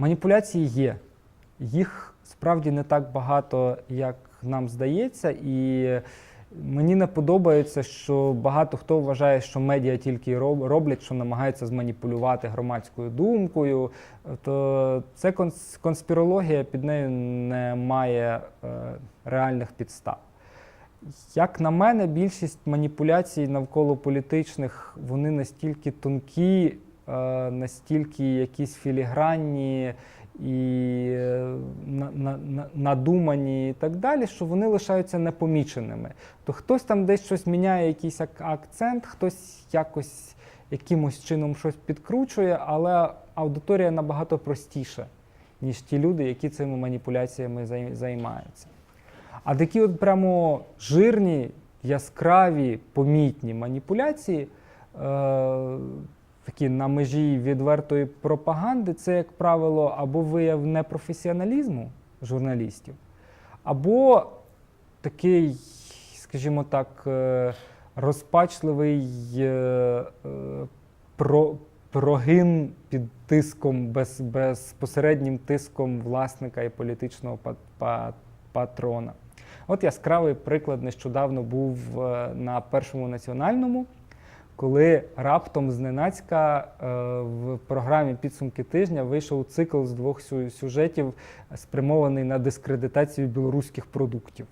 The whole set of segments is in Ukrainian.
Маніпуляції є. Їх справді не так багато, як нам здається, і мені не подобається, що багато хто вважає, що медіа тільки роблять, що намагаються зманіпулювати громадською думкою. То це конспірологія, під нею немає е, реальних підстав. Як на мене, більшість маніпуляцій навколо політичних вони настільки тонкі, настільки якісь філігранні і е, на- на- на- надумані і так далі, що вони лишаються непоміченими. То хтось там десь щось міняє, якийсь акцент, хтось якось якимось чином щось підкручує, але аудиторія набагато простіша, ніж ті люди, які цими маніпуляціями займаються. А такі от прямо жирні, яскраві, помітні маніпуляції, е, такі на межі відвертої пропаганди, це, як правило, або вияв непрофесіоналізму журналістів, або такий, скажімо так, е, розпачливий е, е, про, прогин під тиском, без, безпосереднім тиском власника і політичного па- па- патрона. От яскравий приклад нещодавно був на першому національному, коли раптом зненацька е, в програмі підсумки тижня вийшов цикл з двох сюжетів, спрямований на дискредитацію білоруських продуктів.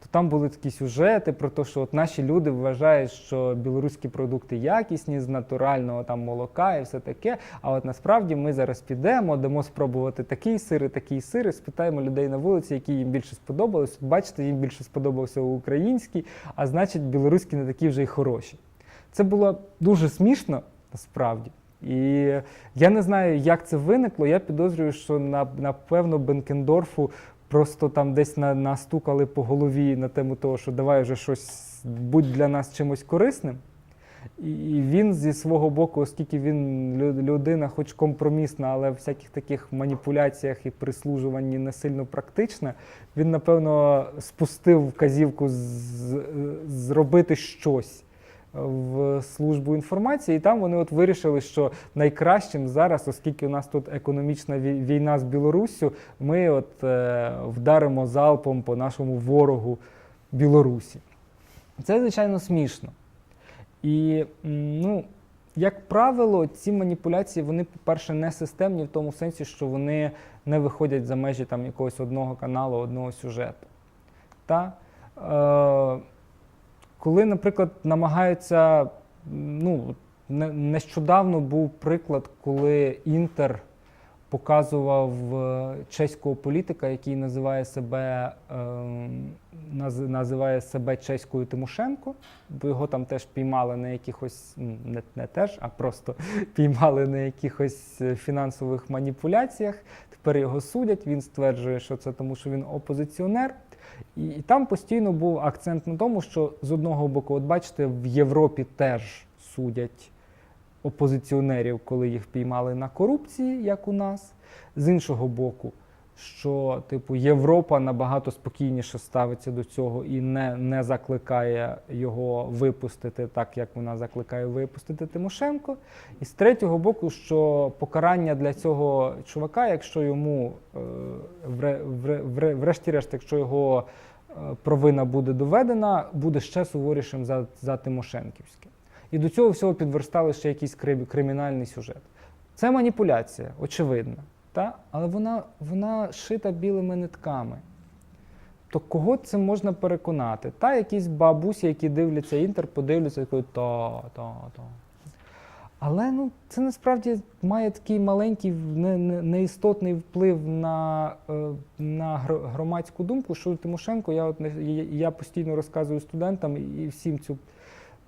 То там були такі сюжети про те, що от наші люди вважають, що білоруські продукти якісні з натурального там молока і все таке. А от насправді ми зараз підемо, дамо спробувати такий сир і такий сир, і спитаємо людей на вулиці, які їм більше сподобались. Бачите, їм більше сподобався український, а значить, білоруські не такі вже й хороші. Це було дуже смішно насправді. І я не знаю, як це виникло. Я підозрюю, що на, напевно Бенкендорфу просто там десь на, настукали по голові на тему того, що давай вже щось будь для нас чимось корисним. І і він зі свого боку, оскільки він людина, хоч компромісна, але в всяких таких маніпуляціях і прислужуванні не сильно практична, він, напевно, спустив вказівку з- зробити щось в службу інформації, і там вони от вирішили, що найкращим зараз, оскільки у нас тут економічна війна з Білоруссю, ми от е, вдаримо залпом по нашому ворогу Білорусі. Це, звичайно, смішно. І, ну, як правило, ці маніпуляції, вони, по-перше, не системні в тому сенсі, що вони не виходять за межі там, якогось одного каналу, одного сюжету. Та? Е, коли, наприклад, намагаються, ну, нещодавно був приклад, коли Інтер показував е, чеського політика, який називає себе, ем, називає себе чеською Тимошенко, бо його там теж піймали на якихось, не, не теж, а просто піймали на якихось е, фінансових маніпуляціях. Тепер його судять. Він стверджує, що це тому, що він опозиціонер. І, і там постійно був акцент на тому, що з одного боку, от бачите, в Європі теж судять опозиціонерів, коли їх піймали на корупції, як у нас. З іншого боку, що типу Європа набагато спокійніше ставиться до цього і не, не закликає його випустити так, як вона закликає випустити Тимошенко. І з третього боку, що покарання для цього чувака, якщо йому е, вре, вре, вре, врешті-решт, якщо його е, провина буде доведена, буде ще суворішим за, за Тимошенківське. І до цього всього підверстали ще якийсь кримінальний сюжет. Це маніпуляція, очевидна, та? але вона, вона шита білими нитками. То кого це можна переконати? Та якісь бабусі, які дивляться інтер, подивляться і то, то, то. Але ну, це насправді має такий маленький, не- не- неістотний вплив на, е, на громадську думку, що Тимошенко, я, от, я- я постійно розказую студентам і всім цю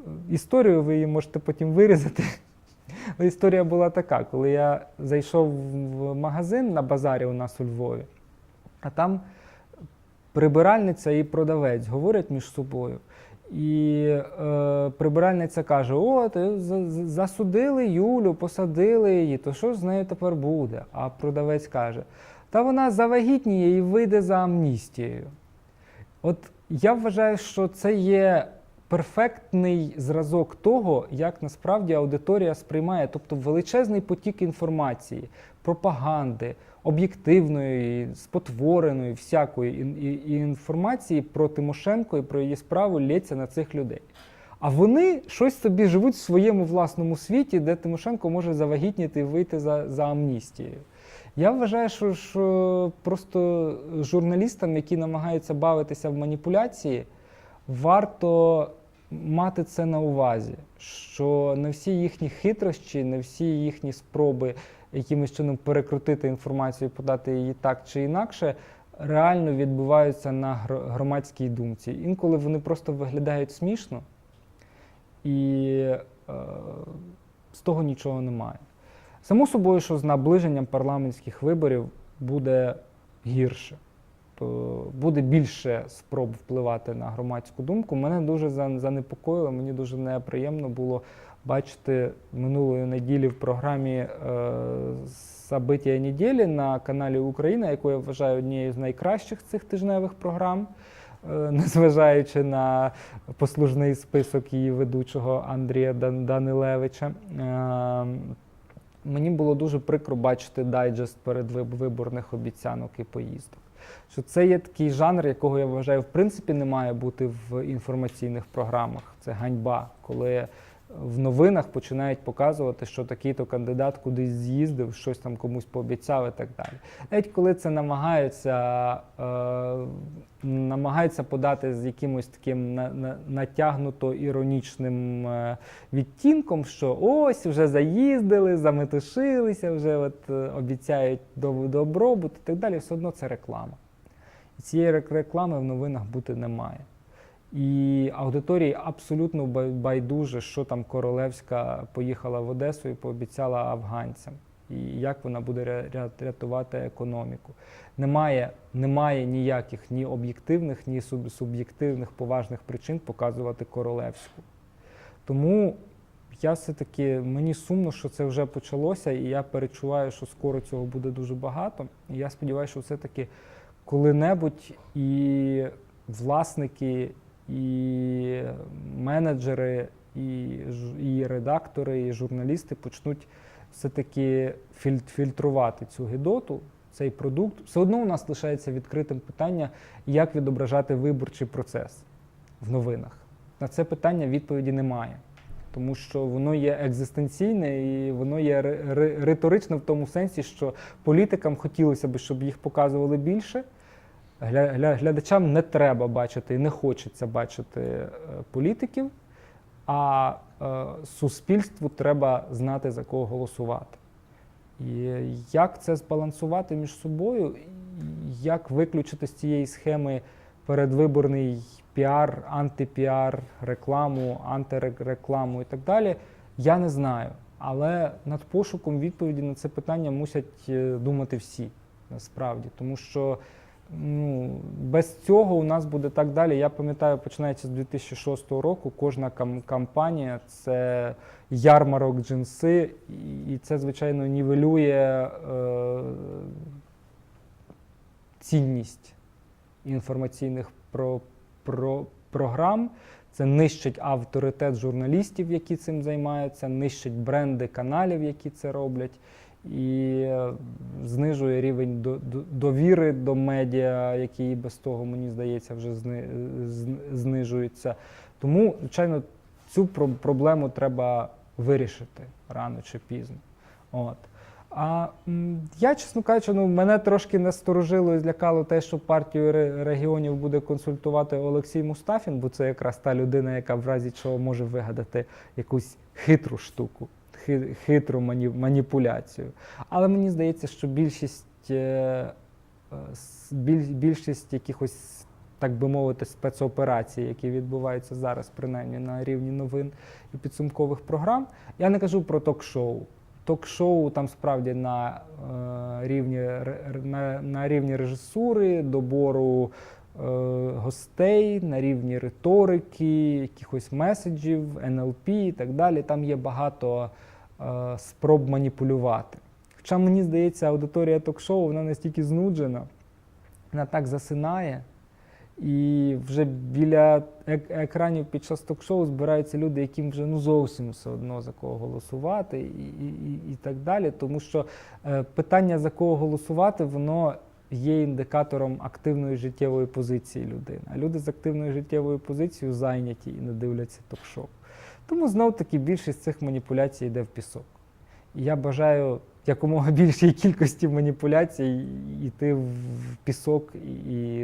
е, історію, ви її можете потім вирізати. Історія була така, коли я зайшов в магазин на базарі у нас у Львові, а там прибиральниця і продавець говорять між собою. І е, прибиральниця каже: О, ти за- за- засудили Юлю, посадили її, то що з нею тепер буде? А продавець каже: Та вона завагітніє і вийде за амністією. От я вважаю, що це є перфектний зразок того, як насправді аудиторія сприймає, тобто величезний потік інформації, пропаганди, об'єктивної, спотвореної, всякої інформації про Тимошенко і про її справу лється на цих людей. А вони щось собі живуть в своєму власному світі, де Тимошенко може завагітніти і вийти за, за амністією. Я вважаю, що, що просто журналістам, які намагаються бавитися в маніпуляції, варто мати це на увазі, що не всі їхні хитрощі, не всі їхні спроби якимось чином перекрутити інформацію, подати її так чи інакше, реально відбуваються на громадській думці. Інколи вони просто виглядають смішно, і е, з того нічого немає. Само собою, що з наближенням парламентських виборів буде гірше. То буде більше спроб впливати на громадську думку. Мене дуже занепокоїло, мені дуже неприємно було бачити минулої неділі в програмі е, «Собиття неділі на каналі Україна, яку я вважаю однією з найкращих цих тижневих програм, е, незважаючи на послужний список її ведучого Андрія Данилевича. Е, Мені було дуже прикро бачити дайджест передвиборних обіцянок і поїздок. Що це є такий жанр, якого я вважаю, в принципі, не має бути в інформаційних програмах. Це ганьба, коли в новинах починають показувати, що такий-то кандидат кудись з'їздив, щось там комусь пообіцяв і так далі. Навіть коли це намагаються, е, намагаються подати з якимось таким на, на, натягнуто іронічним е, відтінком, що ось вже заїздили, заметушилися, вже от, е, обіцяють доб- добробут і так далі. Все одно це реклама. І цієї реклами в новинах бути не має. І аудиторії абсолютно байдуже, що там Королевська поїхала в Одесу і пообіцяла афганцям, і як вона буде ря- ря- рятувати економіку. Немає, немає ніяких ні об'єктивних, ні суб'єктивних поважних причин показувати Королевську. Тому я все-таки мені сумно, що це вже почалося, і я перечуваю, що скоро цього буде дуже багато. І я сподіваюся, що все-таки коли-небудь і власники, і менеджери, і, і редактори, і журналісти почнуть все-таки фільтрувати цю гидоту, цей продукт. Все одно у нас лишається відкритим питання, як відображати виборчий процес в новинах. На це питання відповіді немає. Тому що воно є екзистенційне і воно є ри- ри- риторичне в тому сенсі, що політикам хотілося б, щоб їх показували більше. Гля- гля- Глядачам не треба бачити і не хочеться бачити е, політиків, а е, суспільству треба знати, за кого голосувати. І як це збалансувати між собою, як виключити з цієї схеми передвиборний піар, антипіар, рекламу, антирекламу і так далі, я не знаю. Але над пошуком відповіді на це питання мусять е, думати всі насправді, тому що ну, без цього у нас буде так далі. Я пам'ятаю, починається з 2006 року. Кожна кам- кампанія це ярмарок джинси, і- це, звичайно, нівелює е, цінність інформаційних про, про, програм. Це нищить авторитет журналістів, які цим займаються, нищить бренди каналів, які це роблять, і знижує рівень до- до- довіри до медіа, який без того, мені здається, вже зни, знижується. Тому, звичайно, цю про- проблему треба вирішити рано чи пізно. От. А я, чесно кажучи, ну, мене трошки насторожило і злякало те, що партію регіонів буде консультувати Олексій Мустафін, бо це якраз та людина, яка в разі чого може вигадати якусь хитру штуку, хитру маніпуляцію. Але мені здається, що більшість, е, е, більшість якихось, так би мовити, спецоперацій, які відбуваються зараз, принаймні на рівні новин і підсумкових програм, я не кажу про ток-шоу. Ток-шоу там справді на е, рівні на, на рівні режисури, добору гостей, на рівні риторики, якихось меседжів, НЛП і так далі. Там є багато е, спроб маніпулювати. Хоча мені здається, аудиторія ток-шоу вона настільки знуджена, вона так засинає. І вже біля ек- екранів під час ток-шоу збираються люди, яким вже ну зовсім все одно за кого голосувати, і, і, і, і так далі. Тому що е, питання за кого голосувати, воно є індикатором активної життєвої позиції людини. А люди з активною життєвою позицією зайняті і не дивляться ток-шоу. Тому знов таки більшість цих маніпуляцій йде в пісок. І я бажаю якомога більшій кількості маніпуляцій йти в пісок і,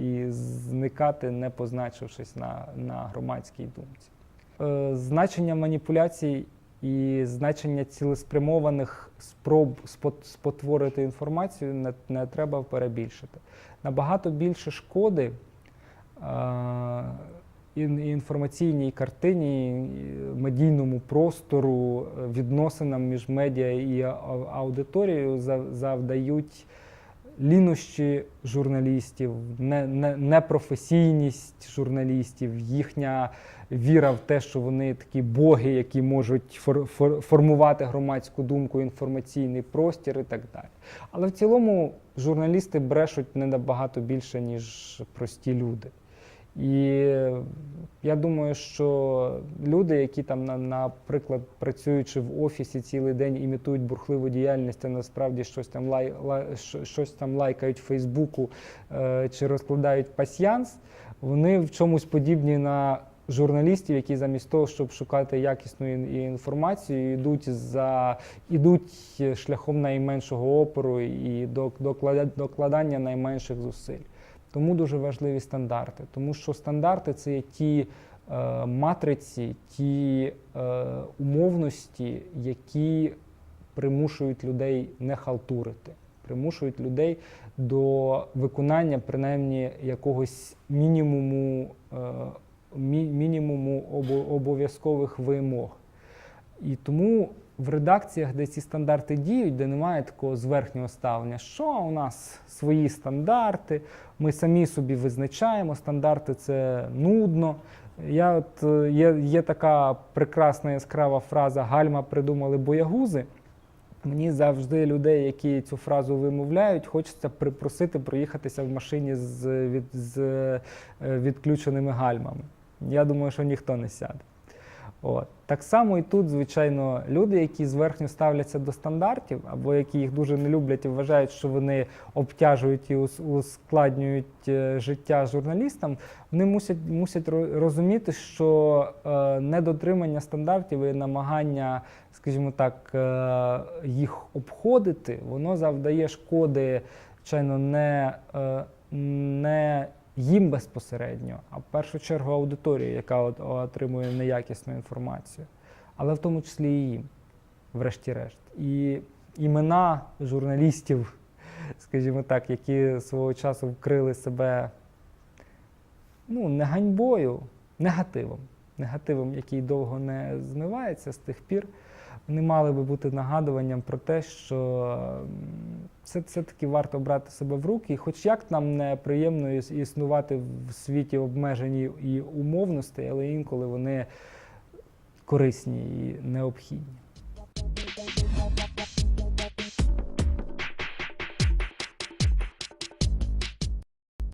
і, зникати, не позначившись на, на громадській думці. Е, значення маніпуляцій і значення цілеспрямованих спроб спот- спотворити інформацію не, не треба перебільшити. Набагато більше шкоди е, ін- інформаційній картині, медійному простору, е, відносинам між медіа і аудиторією за- завдають лінощі журналістів, не- не- непрофесійність журналістів, їхня віра в те, що вони такі боги, які можуть фор- фор- формувати громадську думку, інформаційний простір і так далі. Але в цілому журналісти брешуть не набагато більше, ніж прості люди. І я думаю, що люди, які там, на- наприклад, працюючи в офісі цілий день, імітують бурхливу діяльність, а насправді щось там лай, лай, щось там лайкають Фейсбуку е, чи розкладають пасьянс, вони в чомусь подібні на журналістів, які замість того, щоб шукати якісну інформацію, йдуть за ідуть шляхом найменшого опору і до доклада- докладання найменших зусиль. Тому дуже важливі стандарти, тому що стандарти це є ті е, матриці, ті е, умовності, які примушують людей не халтурити, примушують людей до виконання принаймні якогось мінімуму, е, мі- мінімуму обов'язкових вимог. І тому в редакціях, де ці стандарти діють, де немає такого зверхнього ставлення, що у нас свої стандарти, ми самі собі визначаємо, стандарти це нудно. Я от, е, є, є така прекрасна яскрава фраза Гальма придумали боягузи. Мені завжди людей, які цю фразу вимовляють, хочеться припросити проїхатися в машині з, від, з е, відключеними гальмами. Я думаю, що ніхто не сяде. От. Так само і тут, звичайно, люди, які зверхньо ставляться до стандартів, або які їх дуже не люблять і вважають, що вони обтяжують і ус- ускладнюють е, життя журналістам, вони мусять, мусять розуміти, що е, недотримання стандартів і намагання, скажімо так, е, їх обходити, воно завдає шкоди, звичайно, не, е, не їм безпосередньо, а в першу чергу аудиторії, яка от- отримує неякісну інформацію, але в тому числі і їм, врешті-решт. І імена журналістів, скажімо так, які свого часу вкрили себе ну, не ганьбою, негативом. Негативом, який довго не змивається з тих пір, вони мали би бути нагадуванням про те, що це все-таки варто брати себе в руки, і хоч як нам неприємно існувати в світі обмежені і умовностей, але інколи вони корисні і необхідні.